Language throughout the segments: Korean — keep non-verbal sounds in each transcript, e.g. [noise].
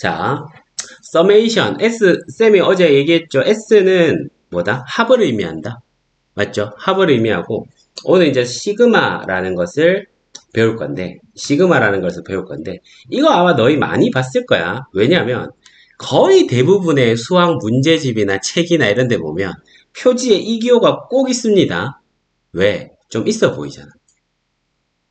자, summation. S, 쌤이 어제 얘기했죠. S는 뭐다? 합을 의미한다. 맞죠? 합을 의미하고, 오늘 이제 시그마라는 것을 배울 건데, 시그마라는 것을 배울 건데, 이거 아마 너희 많이 봤을 거야. 왜냐면, 거의 대부분의 수학 문제집이나 책이나 이런 데 보면, 표지에 이 기호가 꼭 있습니다. 왜? 좀 있어 보이잖아.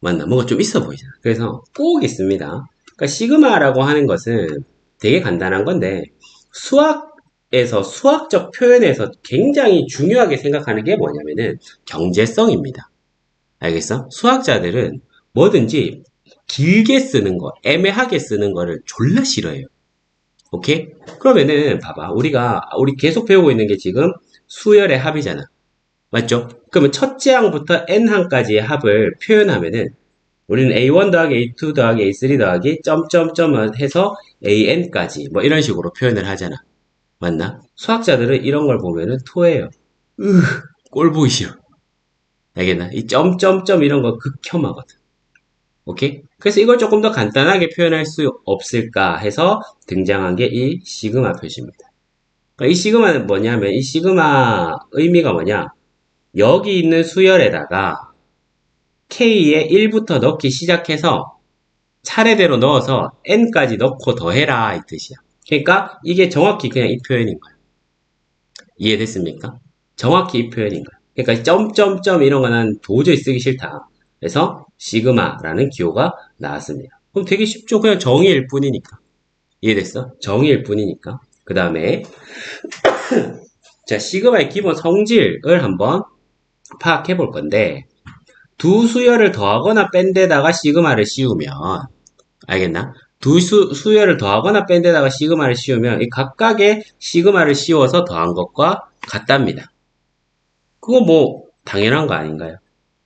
맞나? 뭐가 좀 있어 보이잖아. 그래서 꼭 있습니다. 그러니까 시그마라고 하는 것은 되게 간단한 건데 수학에서 수학적 표현에서 굉장히 중요하게 생각하는 게 뭐냐면은 경제성입니다. 알겠어? 수학자들은 뭐든지 길게 쓰는 거, 애매하게 쓰는 거를 졸라 싫어해요. 오케이? 그러면은 봐봐. 우리가 우리 계속 배우고 있는 게 지금 수열의 합이잖아. 맞죠? 그러면 첫째 항부터 n항까지의 합을 표현하면은 우리는 a1 더하기 a2 더하기 a3 더하기 점점점 해서 an까지 뭐 이런 식으로 표현을 하잖아. 맞나? 수학자들은 이런 걸 보면은 토해요. 으, 꼴 보기 싫어. 알겠나? 이 점점점 이런 거 극혐하거든. 오케이? 그래서 이걸 조금 더 간단하게 표현할 수 없을까 해서 등장한 게 이 시그마 표시입니다. 그러니까 이 시그마는 뭐냐면 이 시그마 의미가 뭐냐? 여기 있는 수열에다가 K에 1부터 넣기 시작해서 차례대로 넣어서 N까지 넣고 더해라 이 뜻이야. 그러니까 이게 정확히 그냥 이 표현인 거야. 이해됐습니까? 정확히 이 표현인 거야. 그러니까 점점점 이런 거는 도저히 쓰기 싫다. 그래서 시그마라는 기호가 나왔습니다. 그럼 되게 쉽죠. 그냥 정의일 뿐이니까. 이해됐어? 정의일 뿐이니까. 그 다음에 [coughs] 자 시그마의 기본 성질을 한번 파악해 볼 건데 두 수열을 더하거나 뺀 데다가 시그마를 씌우면 알겠나? 두 수, 수열을 더하거나 뺀 데다가 시그마를 씌우면 이 각각의 시그마를 씌워서 더한 것과 같답니다. 그거 뭐 당연한 거 아닌가요?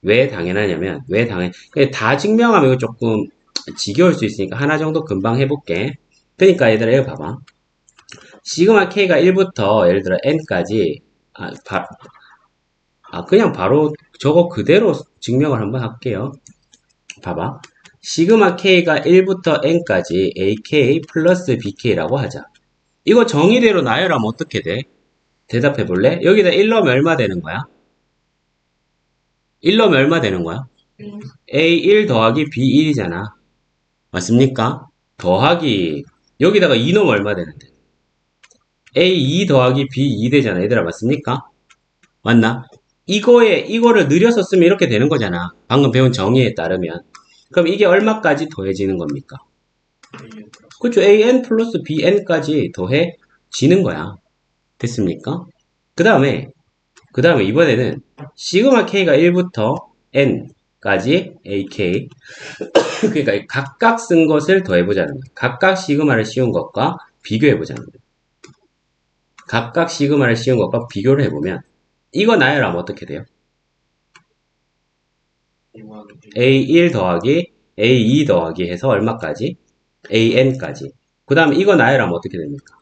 왜 당연하냐면 왜 당연 다 증명하면 이거 조금 지겨울 수 있으니까 하나 정도 금방 해볼게. 그러니까 얘들아 이거 봐봐. 시그마 k가 1부터 예를 들어 n까지 아, 바, 아 그냥 바로 저거 그대로 증명을 한번 할게요. 봐봐. 시그마 k가 1부터 n까지 ak 플러스 bk라고 하자. 이거 정의대로 나열하면 어떻게 돼? 대답해 볼래? 여기다 1 넣으면 얼마 되는 거야? 1 넣으면 얼마 되는 거야? a1 더하기 b1이잖아. 맞습니까? 더하기 여기다가 2 넣으면 얼마 되는데? a2 더하기 b2 되잖아. 얘들아 맞습니까? 맞나? 이거에 이거를 느려서 쓰면 이렇게 되는 거잖아. 방금 배운 정의에 따르면. 그럼 이게 얼마까지 더해지는 겁니까? 그렇죠. an 플러스 bn까지 더해지는 거야. 됐습니까? 그 다음에 그 다음에 이번에는 시그마 k가 1부터 n까지 ak [coughs] 그러니까 각각 쓴 것을 더해보자는 거야. 각각 시그마를 씌운 것과 비교해보자는 거야. 각각 시그마를 씌운 것과 비교를 해보면 이거 나열하면 어떻게 돼요? A1 더하기 A2 더하기 해서 얼마까지? AN까지. 그 다음에 이거 나열하면 어떻게 됩니까?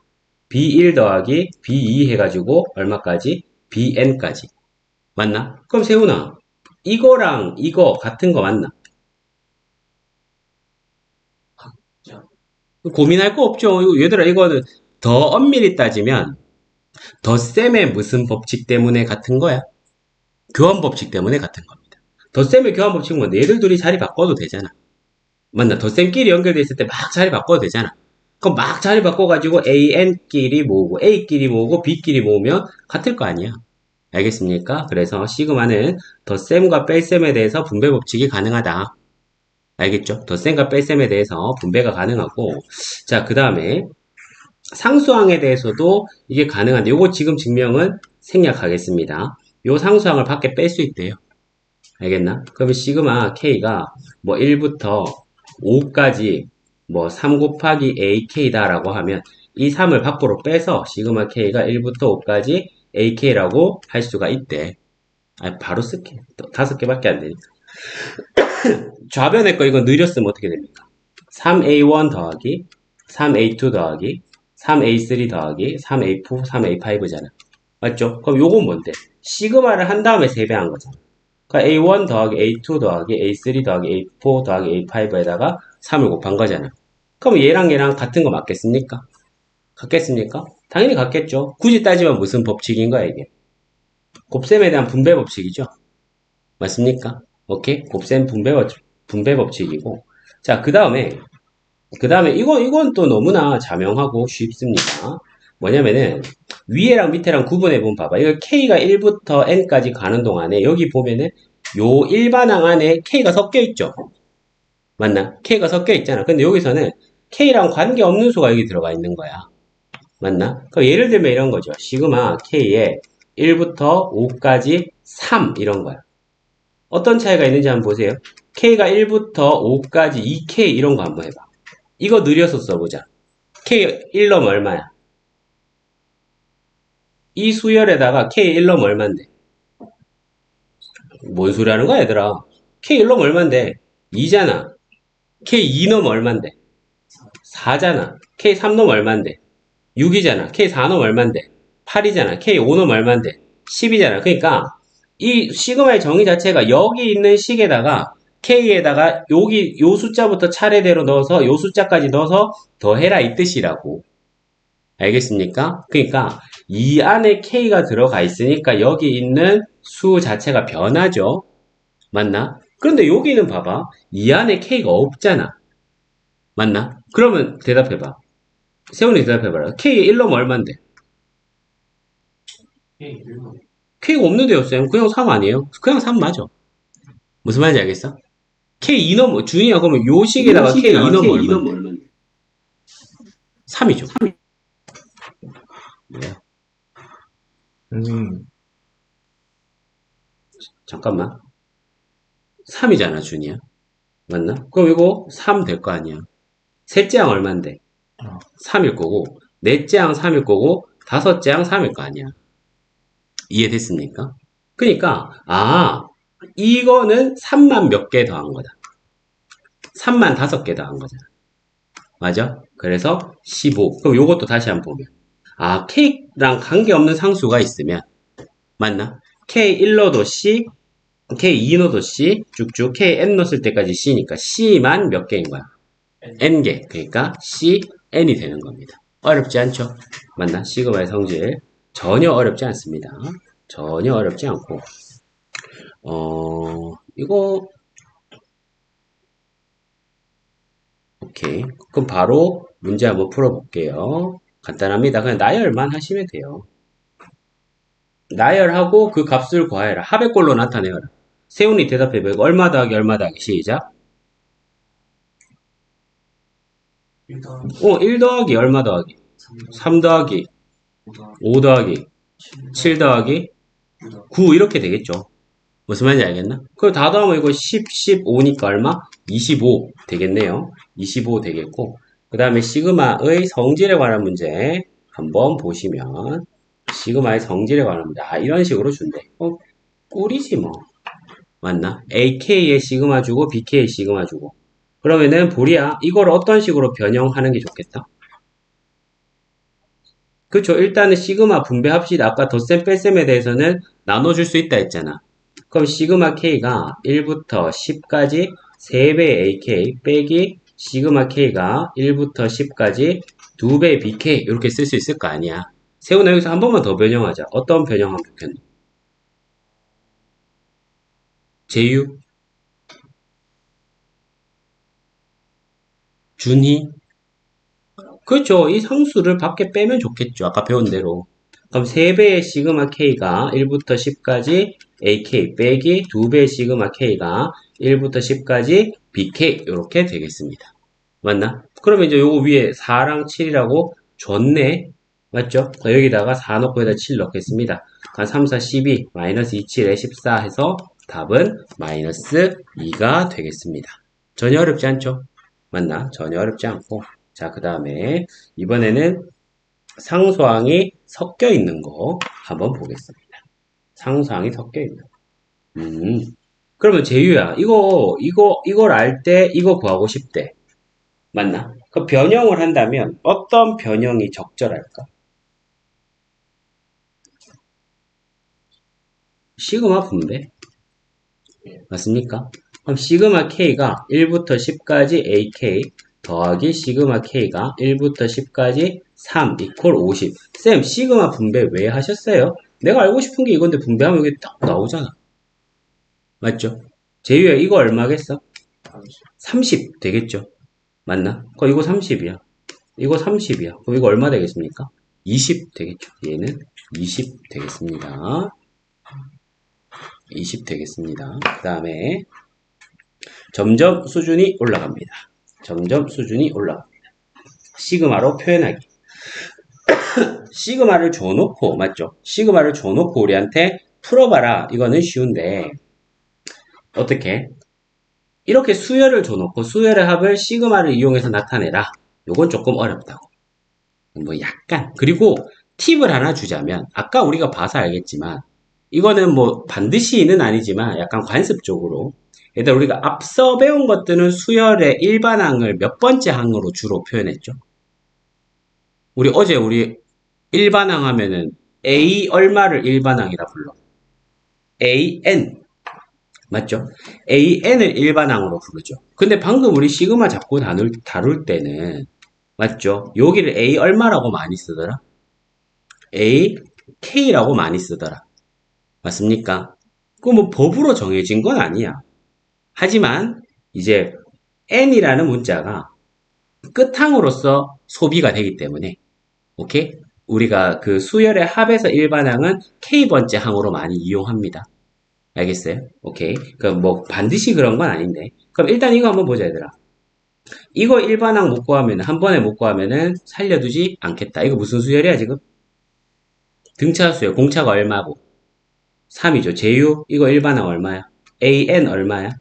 B1 더하기 B2 해가지고 얼마까지? BN까지. 맞나? 그럼 세훈아, 이거랑 이거 같은 거 맞나? 고민할 거 없죠. 얘들아, 이거는 더 엄밀히 따지면 덧셈의 무슨 법칙 때문에 같은 거야? 교환 법칙 때문에 같은 겁니다. 덧셈의 교환 법칙은 뭐 얘들 둘이 자리 바꿔도 되잖아. 맞나? 덧셈끼리 연결돼 있을 때 막 자리 바꿔도 되잖아. 그럼 막 자리 바꿔가지고 AN끼리 모으고 A끼리 모으고 B끼리 모으면 같을 거 아니야. 알겠습니까? 그래서 시그마는 덧셈과 뺄셈에 대해서 분배 법칙이 가능하다. 알겠죠? 덧셈과 뺄셈에 대해서 분배가 가능하고 자, 그 다음에 상수항에 대해서도 이게 가능한데 요거 지금 증명은 생략하겠습니다. 요 상수항을 밖에 뺄 수 있대요. 알겠나? 그러면 시그마 k가 뭐 1부터 5까지 뭐 3 곱하기 ak다 라고 하면 이 3을 밖으로 빼서 시그마 k가 1부터 5까지 ak라고 할 수가 있대. 아, 바로 쓸게. 다섯 개밖에 안 되니까. [coughs] 좌변의 거 이거 느렸으면 어떻게 됩니까? 3a1 더하기 3a2 더하기 3a3 더하기 3a4, 3a5잖아. 맞죠? 그럼 요건 뭔데? 시그마를 한 다음에 세배한 거잖아. 그러니까 a1 더하기 a2 더하기 a3 더하기 a4 더하기 a5에다가 3을 곱한 거잖아. 그럼 얘랑 얘랑 같은 거 맞겠습니까? 같겠습니까? 당연히 같겠죠. 굳이 따지면 무슨 법칙인 거야, 이게? 곱셈에 대한 분배 법칙이죠. 맞습니까? 오케이? 곱셈 분배, 법- 분배 법칙이고. 자, 그 다음에, 그 다음에 이거, 이건 또 너무나 자명하고 쉽습니다. 뭐냐면은, 위에랑 밑에랑 구분해 보면 봐봐. 이거 K가 1부터 N까지 가는 동안에 여기 보면은 요 일반항 안에 K가 섞여 있죠? 맞나? K가 섞여 있잖아. 근데 여기서는 K랑 관계없는 수가 여기 들어가 있는 거야. 맞나? 그럼 예를 들면 이런 거죠. 시그마 K에 1부터 5까지 3 이런 거야. 어떤 차이가 있는지 한번 보세요. K가 1부터 5까지 2K 이런 거 한번 해봐. 이거 느려서 써보자. K 1놈 얼마야? 이 수열에다가 K 1놈 얼만데? 뭔 소리 하는 거야, 얘들아? K 1놈 얼만데? 2잖아. K 2놈 얼만데? 4잖아. K 3놈 얼만데? 6이잖아. K 4놈 얼만데? 8이잖아. K 5놈 얼만데? 10이잖아. 그러니까 이 시그마의 정의 자체가 여기 있는 식에다가 K에다가 여기 요 숫자부터 차례대로 넣어서 요 숫자까지 넣어서 더해라 이 뜻이라고. 알겠습니까? 그러니까 이 안에 K가 들어가 있으니까 여기 있는 수 자체가 변하죠. 맞나? 그런데 여기는 봐봐. 이 안에 K가 없잖아. 맞나? 그러면 대답해봐. 세훈이 대답해봐라. K 1놈 얼만데? K가 없는데요, 쌤. 그냥 3 아니에요? 그냥 3 맞아. 무슨 말인지 알겠어? K 2놈, 준이야, 그러면 요 식에다가 K 2놈 얼만데? 3이죠. 뭐야? 선생님, 잠깐만. 3이잖아, 준이야. 맞나? 그럼 이거 3 될 거 아니야. 셋째 항 얼만데? 어. 3일 거고, 넷째 항 3일 거고, 다섯째 항 3일 거 아니야. 이해됐습니까? 그러니까, 아, 이거는 3만 몇 개 더한 거다. 3만 5개 더한 거잖아. 맞아? 그래서 15. 그럼 요것도 다시 한번 보면. 아, K랑 관계없는 상수가 있으면, 맞나? K 1로도 C, K 2로도 C, 쭉쭉 K N 넣었을 때까지 C니까 C만 몇 개인 거야? N개. 그러니까 C, N이 되는 겁니다. 어렵지 않죠? 맞나? 시그마의 성질. 전혀 어렵지 않습니다. 전혀 어렵지 않고. 어, 이거, 오케이. 그럼 바로 문제 한번 풀어볼게요. 간단합니다. 그냥 나열만 하시면 돼요. 나열하고 그 값을 구하여라. 합의꼴로 나타내어라. 세훈이 대답해봐. 얼마 더하기 얼마 더하기 시작. 일단 어, 1 더하기 얼마 더하기? 3 더하기 5 더하기 7 더하기 9 이렇게 되겠죠. 무슨 말인지 알겠나? 그럼 다 더하면 이거 10, 15니까 얼마? 25 되겠네요. 25 되겠고 그 다음에 시그마의 성질에 관한 문제 한번 보시면 시그마의 성질에 관한 문제 아 이런 식으로 준대. 어, 꿀이지 뭐. 맞나? AK에 시그마 주고 BK에 시그마 주고 그러면은 보리야 이걸 어떤 식으로 변형하는 게 좋겠다? 그쵸 일단은 시그마 분배합시다 아까 덧셈 뺄셈에 대해서는 나눠줄 수 있다 했잖아 그럼 시그마 K가 1부터 10까지 3배 AK 빼기 시그마 K가 1부터 10까지 2배 BK 이렇게 쓸 수 있을 거 아니야 세훈아 여기서 한 번만 더 변형하자 어떤 변형하면 좋겠노? 제유 준희 그렇죠. 이 상수를 밖에 빼면 좋겠죠. 아까 배운 대로. 그럼 3배의 시그마 K가 1부터 10까지 AK 빼기 2배의 시그마 K가 1부터 10까지 BK 이렇게 되겠습니다. 맞나? 그러면 이제 요거 위에 4랑 7이라고 줬네. 맞죠? 여기다가 4 넣고 여기다 7 넣겠습니다. 그러니까 3, 4, 12, 마이너스 2, 7에 14 해서 답은 마이너스 2가 되겠습니다. 전혀 어렵지 않죠? 맞나? 전혀 어렵지 않고. 자, 그 다음에 이번에는 상수항이 섞여 있는 거 한번 보겠습니다. 상수항이 섞여 있는 거. 음. 그러면 재유야, 이거, 이거, 이걸 알 때 이거 구하고 싶대. 맞나? 그 변형을 한다면 어떤 변형이 적절할까? 시그마 분배. 맞습니까? 그럼 시그마 K가 1부터 10까지 AK 더하기 시그마 K가 1부터 10까지 3 이퀄 50. 쌤, 시그마 분배 왜 하셨어요? 내가 알고 싶은 게 이건데 분배하면 이게 딱 나오잖아. 맞죠? 제유야, 이거 얼마겠어? 30 되겠죠? 맞나? 그 이거 30이야. 이거 30이야. 그럼 이거 얼마 되겠습니까? 20 되겠죠. 얘는 20 되겠습니다. 20 되겠습니다. 그 다음에 점점 수준이 올라갑니다. 점점 수준이 올라갑니다. 시그마로 표현하기. [coughs] 시그마를 줘놓고, 맞죠? 시그마를 줘놓고 우리한테 풀어봐라. 이거는 쉬운데, 어떻게? 이렇게 수열을 줘놓고 수열의 합을 시그마를 이용해서 나타내라. 요건 조금 어렵다고. 뭐 약간. 그리고 팁을 하나 주자면, 아까 우리가 봐서 알겠지만, 이거는 뭐 반드시는 아니지만 약간 관습적으로 일단 우리가 앞서 배운 것들은 수열의 일반항을 몇 번째 항으로 주로 표현했죠? 우리 어제 우리 일반항 하면은 A 얼마를 일반항이라 불러? AN. 맞죠? AN을 일반항으로 부르죠. 근데 방금 우리 시그마 잡고 다룰, 다룰 때는 맞죠? 여기를 A 얼마라고 많이 쓰더라? A K라고 많이 쓰더라. 맞습니까? 그뭐 법으로 정해진 건 아니야. 하지만 이제 n이라는 문자가 끝항으로서 소비가 되기 때문에 오케이? 우리가 그 수열의 합에서 일반항은 k번째 항으로 많이 이용합니다. 알겠어요? 오케이. 그럼 뭐 반드시 그런 건 아닌데. 그럼 일단 이거 한번 보자 얘들아. 이거 일반항 못 구하면 한 번에 못 구하면은 살려두지 않겠다. 이거 무슨 수열이야 지금? 등차 수열. 공차가 얼마고? 3이죠. 제유 이거 일반항 얼마야? AN 얼마야?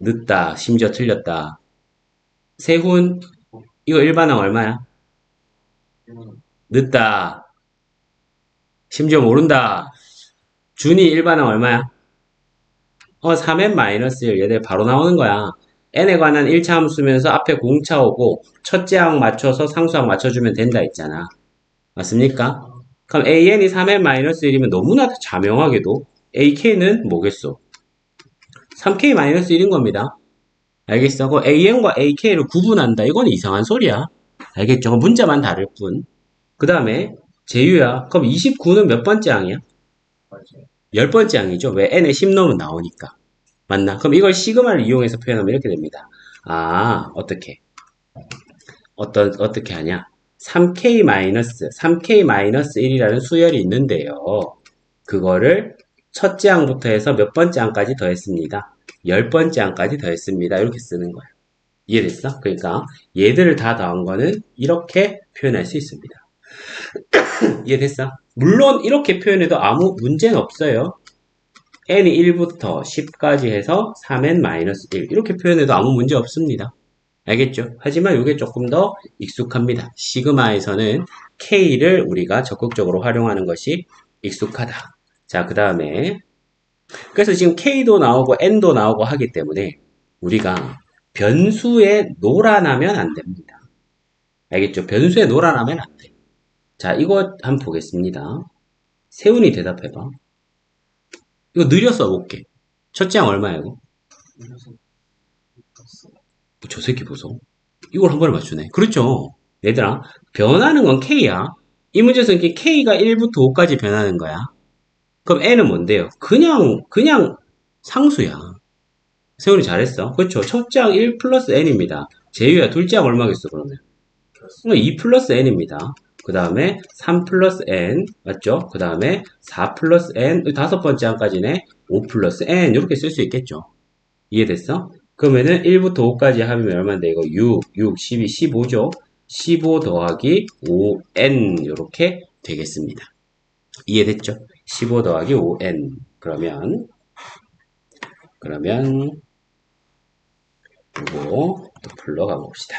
늦다. 심지어 틀렸다. 세훈 이거 일반항 얼마야? 늦다. 심지어 모른다. 준이 일반항 얼마야? 어, 3n 마이너스 1. 얘들 바로 나오는 거야. n에 관한 1차 함수면서 앞에 공차 오고 첫째 항 맞춰서 상수항 맞춰주면 된다 했잖아. 맞습니까? 그럼 an이 3n 마이너스 1이면 너무나 자명하게도 ak는 뭐겠어? 3k 마이너스 1인 겁니다. 알겠어? 그 an과 ak를 구분한다. 이건 이상한 소리야. 알겠죠? 문자만 다를 뿐. 그 다음에 제유야. 그럼 29는 몇 번째 항이야? 열 번째 항이죠. 왜 n에 10 넣으면 나오니까. 맞나? 그럼 이걸 시그마를 이용해서 표현하면 이렇게 됩니다. 아, 어떻게? 어떤, 어떻게 하냐? 3k 마이너스, 3k 마이너스 1이라는 수열이 있는데요. 그거를 첫째 항부터 해서 몇 번째 항까지 더했습니다. 열 번째 항까지 더했습니다. 이렇게 쓰는 거예요. 이해됐어? 그러니까 얘들을 다 더한 거는 이렇게 표현할 수 있습니다. [clears throat] 이해됐어? 물론 이렇게 표현해도 아무 문제는 없어요. n이 1부터 10까지 해서 3n-1 이렇게 표현해도 아무 문제 없습니다. 알겠죠? 하지만 이게 조금 더 익숙합니다. 시그마에서는 k를 우리가 적극적으로 활용하는 것이 익숙하다. 자, 그 다음에 그래서 지금 k도 나오고 n도 나오고 하기 때문에 우리가 변수에 놀아나면 안 됩니다. 알겠죠? 변수에 놀아나면 안 돼. 자, 이거 한번 보겠습니다. 세훈이 대답해봐. 이거 느려 써볼게. 첫째 항 얼마야, 이거? 저 새끼 보소. 이걸 한 번에 맞추네. 그렇죠. 얘들아, 변하는 건 K야. 이 문제에서는 K가 1부터 5까지 변하는 거야. 그럼 N은 뭔데요? 그냥, 그냥 상수야. 세훈이 잘했어. 그렇죠. 첫째 항 1 플러스 N입니다. 제유야, 둘째 항 얼마겠어, 그러면? 2 플러스 N입니다. 그 다음에 3 플러스 N, 맞죠? 그 다음에 4 플러스 N, 다섯 번째 항까지네. 5 플러스 N, 이렇게 쓸 수 있겠죠? 이해됐어? 그러면은 1부터 5까지 하면 얼마인데 이거 6, 6, 12, 15죠. 15 더하기 5n 이렇게 되겠습니다. 이해됐죠? 15 더하기 5n 그러면 그러면 이거 또 불러가 봅시다.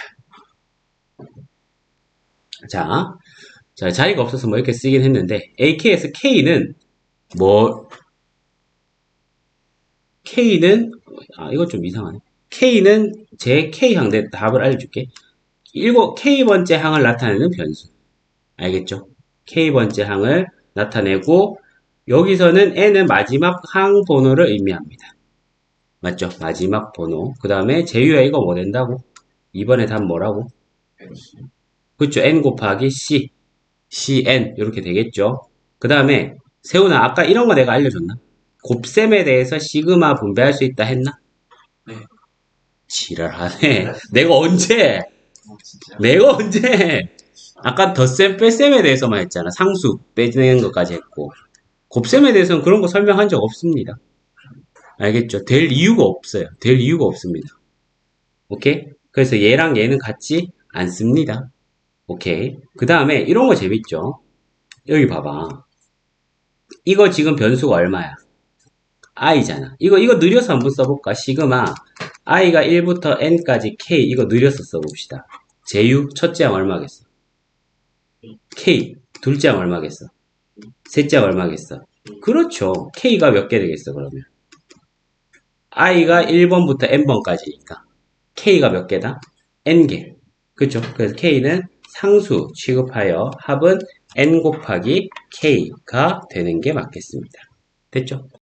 자, 자 자리가 없어서 뭐 이렇게 쓰긴 했는데 AK에서 K는 뭐 K는 아 이거 좀 이상하네. K는 제 K항 내 답을 알려줄게. 일곱 K번째 항을 나타내는 변수. 알겠죠? K번째 항을 나타내고 여기서는 N은 마지막 항 번호를 의미합니다. 맞죠? 마지막 번호. 그 다음에 제유야 이거 뭐 된다고? 이번에 답 뭐라고? 그쵸? n 곱하기 c. cn. 이렇게 되겠죠? 그 다음에 세훈아 아까 이런 거 내가 알려줬나? 곱셈에 대해서 시그마 분배할 수 있다 했나? 네. 지랄하네. 내가 언제? 어. 내가 언제? 아까 덧셈, 뺄셈에 대해서만 했잖아. 상수 빼내는 것까지 했고. 곱셈에 대해서는 그런 거 설명한 적 없습니다. 알겠죠? 될 이유가 없어요. 될 이유가 없습니다. 오케이? 그래서 얘랑 얘는 같지 않습니다. 오케이? 그 다음에 이런 거 재밌죠? 여기 봐봐. 이거 지금 변수가 얼마야? i잖아. 이거, 이거 느려서 한번 써볼까? 시그마. i가 1부터 n까지 k. 이거 느려서 써봅시다. 제유, 첫째 항 얼마겠어? k. 둘째 항 얼마겠어? 셋째 항 얼마겠어? 그렇죠. k가 몇 개 되겠어, 그러면? i가 1번부터 n번까지니까. k가 몇 개다? n개. 그쵸? 그래서 k는 상수 취급하여 합은 n 곱하기 k가 되는 게 맞겠습니다. 됐죠?